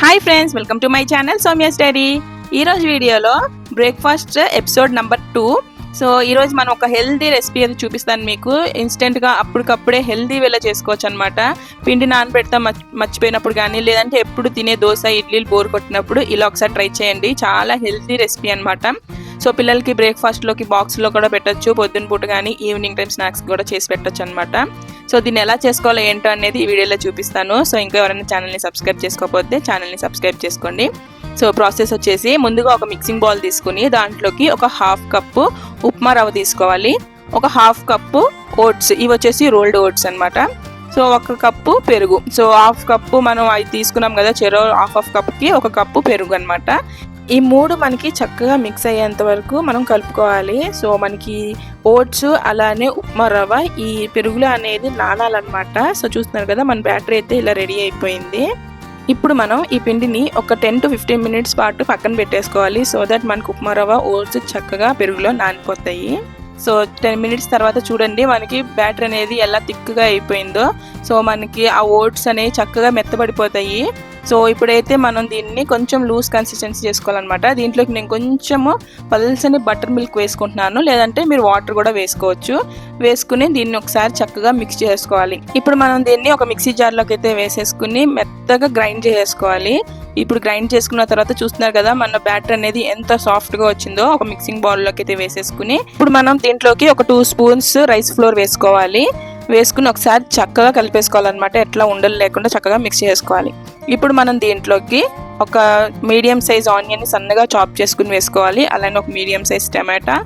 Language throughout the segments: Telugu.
Hi friends welcome to my channel Soumya's diary ఈ రోజు వీడియోలో breakfast episode number two so ఈరోజు మనం ఒక హెల్దీ రెసిపీ అది చూపిస్తాను మీకు. ఇన్స్టెంట్గా అప్పటికప్పుడే హెల్దీ వేలా చేసుకోవచ్చు అనమాట పిండి నానబెడతా మర్చి- మర్చిపోయినప్పుడు కానీ లేదంటే ఎప్పుడు తినే దోశ ఇడ్లీలు బోర్ కొట్టినప్పుడు ఇలా ఒకసారి ట్రై చేయండి. చాలా హెల్దీ రెసిపీ అనమాట సో పిల్లలకి బ్రేక్ఫాస్ట్లోకి బాక్స్లో కూడా పెట్టొచ్చు. పొద్దున పూట కానీ ఈవినింగ్ టైం స్నాక్స్ కూడా చేసి పెట్టొచ్చు అనమాట సో దీన్ని ఎలా చేసుకోవాలో ఏంటో అనేది ఈ వీడియోలో చూపిస్తాను. సో ఇంకా ఎవరైనా ఛానల్ని సబ్స్క్రైబ్ చేసుకోకపోతే ఛానల్ని సబ్స్క్రైబ్ చేసుకోండి. సో ప్రాసెస్ వచ్చేసి ముందుగా ఒక మిక్సింగ్ బౌల్ తీసుకుని దాంట్లోకి ఒక హాఫ్ కప్పు ఉప్మా రవ్వ తీసుకోవాలి. ఒక హాఫ్ కప్పు ఓట్స్ ఇవి వచ్చేసి రోల్డ్ ఓట్స్ అన్నమాట. సో ఒక కప్పు పెరుగు. సో హాఫ్ కప్పు మనం అవి తీసుకున్నాం కదా చెరో హాఫ్ హాఫ్ కప్కి ఒక కప్పు పెరుగు అనమాట ఈ మూడు మనకి చక్కగా మిక్స్ అయ్యేంత వరకు మనం కలుపుకోవాలి. సో మనకి ఓట్స్ అలానే ఉప్మా రవ్వ ఈ పెరుగులో అనేది నానాలన్నమాట. సో చూస్తున్నారు కదా మన బ్యాటరీ అయితే ఇలా రెడీ అయిపోయింది. ఇప్పుడు మనం ఈ పిండిని ఒక టెన్ టు ఫిఫ్టీన్ మినిట్స్ పాటు పక్కన పెట్టేసుకోవాలి. సో దట్ మనకు ఉప్మా రవ్వ ఓట్స్ చక్కగా పెరుగులో నానిపోతాయి. సో టెన్ మినిట్స్ తర్వాత చూడండి మనకి బ్యాటర్ అనేది ఎలా థిక్గా అయిపోయిందో. సో మనకి ఆ ఓట్స్ అనేవి చక్కగా మెత్తబడిపోతాయి. సో ఇప్పుడైతే మనం దీన్ని కొంచెం లూజ్ కన్సిస్టెన్సీ చేసుకోవాలన్నమాట. దీంట్లోకి నేను కొంచెము పల్సని బటర్ మిల్క్ వేసుకుంటున్నాను. లేదంటే మీరు వాటర్ కూడా వేసుకోవచ్చు. వేసుకుని దీన్ని ఒకసారి చక్కగా మిక్స్ చేసుకోవాలి. ఇప్పుడు మనం దీన్ని ఒక మిక్సీ జార్లోకి అయితే వేసేసుకుని మెత్తగా గ్రైండ్ చేసుకోవాలి. ఇప్పుడు గ్రైండ్ చేసుకున్న తర్వాత చూస్తున్నారు కదా మన బ్యాటర్ అనేది ఎంత సాఫ్ట్గా వచ్చిందో ఒక మిక్సింగ్ బౌల్లోకి అయితే వేసేసుకుని ఇప్పుడు మనం దీంట్లోకి ఒక టూ స్పూన్స్ రైస్ ఫ్లోర్ వేసుకోవాలి. వేసుకుని ఒకసారి చక్కగా కలిపేసుకోవాలన్నమాట. ఎట్లా ఉండలు లేకుండా చక్కగా మిక్స్ చేసుకోవాలి. ఇప్పుడు మనం దీంట్లోకి ఒక మీడియం సైజ్ ఆనియన్ని సన్నగా చాప్ చేసుకుని వేసుకోవాలి. అలానే ఒక మీడియం సైజ్ టమాటా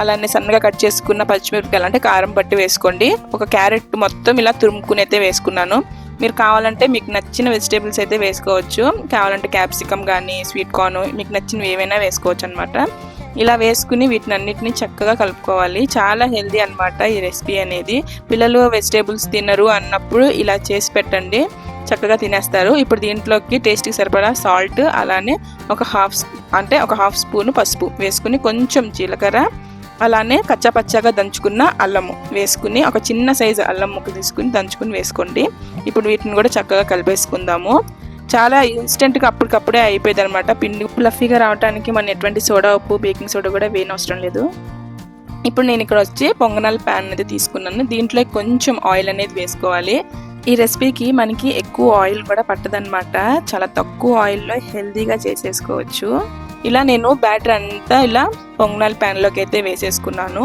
అలానే సన్నగా కట్ చేసుకున్న పచ్చిమిరపకాయలు అంటే కారం పట్టి వేసుకోండి. ఒక క్యారెట్ మొత్తం ఇలా తురుముకుని అయితే వేసుకున్నాను. మీరు కావాలంటే మీకు నచ్చిన వెజిటేబుల్స్ అయితే వేసుకోవచ్చు. కావాలంటే క్యాప్సికమ్ కానీ స్వీట్ కార్న్ మీకు నచ్చినవి ఏవైనా వేసుకోవచ్చు అనమాట ఇలా వేసుకుని వీటిని అన్నిటిని చక్కగా కలుపుకోవాలి. చాలా హెల్దీ అన్నమాట ఈ రెసిపీ అనేది. పిల్లలు వెజిటేబుల్స్ తినరు అన్నప్పుడు ఇలా చేసి పెట్టండి. చక్కగా తినేస్తారు. ఇప్పుడు దీంట్లోకి టేస్ట్కి సరిపడా సాల్ట్ అలానే ఒక హాఫ్ అంటే ఒక హాఫ్ స్పూన్ పసుపు వేసుకుని కొంచెం జీలకర్ర అలానే కచ్చాపచ్చాగా దంచుకున్న అల్లము వేసుకుని ఒక చిన్న సైజు అల్లం ముక్క తీసుకుని దంచుకుని వేసుకోండి. ఇప్పుడు వీటిని కూడా చక్కగా కలిపేసుకుందాము. చాలా ఇన్స్టెంట్గా అప్పటికప్పుడే అయిపోయింది అనమాట పిండి ఫ్లఫీగా రావడానికి మనం ఎటువంటి సోడా ఉప్పు బేకింగ్ సోడా కూడా వేయనవసరం లేదు. ఇప్పుడు నేను ఇక్కడ వచ్చి పొంగనాల ప్యాన్ అనేది తీసుకున్నాను. దీంట్లో కొంచెం ఆయిల్ అనేది వేసుకోవాలి. ఈ రెసిపీకి మనకి ఎక్కువ ఆయిల్ కూడా పట్టదనమాట చాలా తక్కువ ఆయిల్లో హెల్తీగా చేసేసుకోవచ్చు. ఇలా నేను బ్యాటర్ అంతా ఇలా పొంగనాల ప్యాన్లోకి అయితే వేసేసుకున్నాను.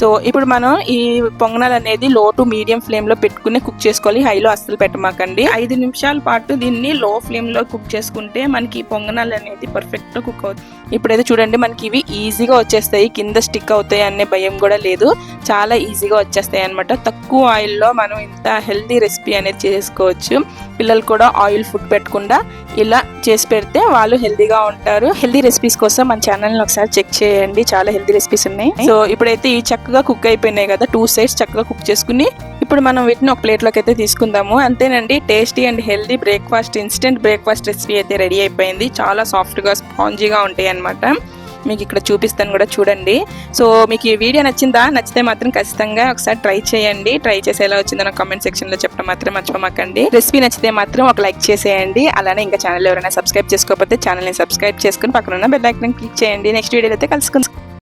సో ఇప్పుడు మనం ఈ పొంగనాలు అనేది లో టు మీడియం ఫ్లేమ్లో పెట్టుకుని కుక్ చేసుకోవాలి. హైలో అస్సలు పెట్టమాకండి. ఐదు నిమిషాల పాటు దీన్ని లో ఫ్లేమ్లో కుక్ చేసుకుంటే మనకి ఈ పొంగనాలు అనేది పర్ఫెక్ట్గా కుక్ అవుతుంది. ఇప్పుడైతే చూడండి మనకి ఇవి ఈజీగా వచ్చేస్తాయి. కింద స్టిక్ అవుతాయి అనే భయం కూడా లేదు. చాలా ఈజీగా వచ్చేస్తాయి అనమాట తక్కువ ఆయిల్లో మనం ఇంత హెల్దీ రెసిపీ అనేది చేసుకోవచ్చు. పిల్లలు కూడా ఆయిల్ ఫుడ్ పెట్టకుండా ఇలా చేసి పెడితే వాళ్ళు హెల్దీగా ఉంటారు. హెల్దీ రెసిపీస్ కోసం మన ఛానల్ని ఒకసారి చెక్ చేయండి. చాలా హెల్దీ రెసిపీస్ ఉన్నాయి. సో ఇప్పుడైతే ఈ చక్కగా కుక్ అయిపోయినాయి కదా టూ సైడ్స్ చక్కగా కుక్ చేసుకుని ఇప్పుడు మనం వీటిని ఒక ప్లేట్లోకి అయితే తీసుకుందాము. అంతేనండి tasty and healthy breakfast instant breakfast recipe అయితే రెడీ అయిపోయింది. చాలా సాఫ్ట్గా స్పాంజీగా ఉంటాయి అనమాట మీకు ఇక్కడ చూపిస్తాను కూడా చూడండి. సో మీకు ఈ వీడియో నచ్చిందా? నచ్చితే మాత్రం ఖచ్చితంగా ఒకసారి ట్రై చేయండి. ట్రై చేసి ఎలా వచ్చిందో నాకు కామెంట్ సెక్షన్లో చెప్పడం మాత్రం మర్చిపోమాకండి. రెసిపీ నచ్చితే మాత్రం ఒక లైక్ చేసేయండి. అలానే ఇంకా ఛానల్ ఎవరైనా సబ్స్క్రైబ్ చేసుకోకపోతే ఛానల్ని సబ్స్క్రైబ్ చేసుకుని పక్కన ఉన్న బెల్ ఐకన్ క్లిక్ చేయండి నెక్స్ట్ వీడియోలో అయితే కలుసుకుందాం.